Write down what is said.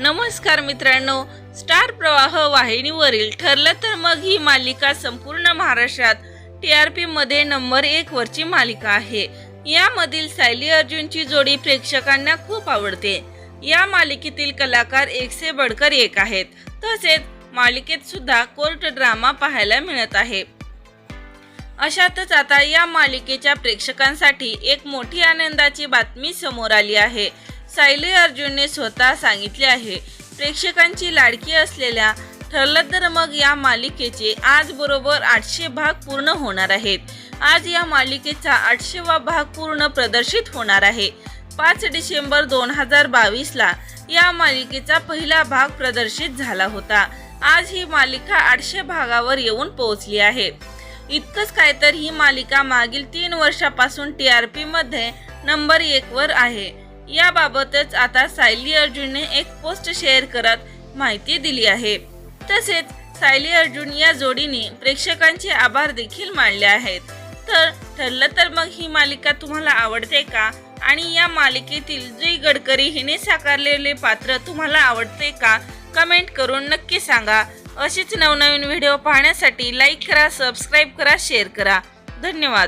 नमस्कार मित्रांनो स्टार प्रवाह वाहिनीवरील ठरलं तर मग ही मालिका संपूर्ण महाराष्ट्रात टी आर पी मध्ये नंबर एक वरची मालिका आहे. यामधील सायली अर्जुनची जोडी प्रेक्षकांना खूप आवडते. या मालिकेतील कलाकार एक से बडकर एक आहेत. तसेच मालिकेत सुद्धा कोर्ट ड्रामा पाहायला मिळत आहे. अशातच आता या मालिकेच्या प्रेक्षकांसाठी एक मोठी आनंदाची बातमी समोर आली आहे. सायली अर्जुनने स्वतः सांगितले आहे प्रेक्षकांची लाडकी असलेल्या ठरलं तर मग या मालिकेचे आज बरोबर आठशे भाग पूर्ण होणार आहेत. आज या मालिकेचा आठशेवा भाग पूर्ण प्रदर्शित होणार आहे. पाच डिसेंबर दोन हजार बावीसला या मालिकेचा पहिला भाग प्रदर्शित झाला होता. आज ही मालिका आठशे भागावर येऊन पोहोचली आहे. इतकंच काय तर ही मालिका मागील तीन वर्षापासून टी आर पीमध्ये नंबर एकवर आहे. याबाबतच आता सायली अर्जुनने एक पोस्ट शेअर करत माहिती दिली आहे. तसेच सायली अर्जुन या जोडीने प्रेक्षकांचे आभार देखील मानले आहेत. तर ठरलं तर मग ही मालिका तुम्हाला आवडते का? आणि या मालिकेतील जुई गडकरी हिने साकारलेले पात्र तुम्हाला आवडते का? कमेंट करून नक्की सांगा. असेच नवनवीन व्हिडिओ पाहण्यासाठी लाईक करा सबस्क्राईब करा शेअर करा. धन्यवाद.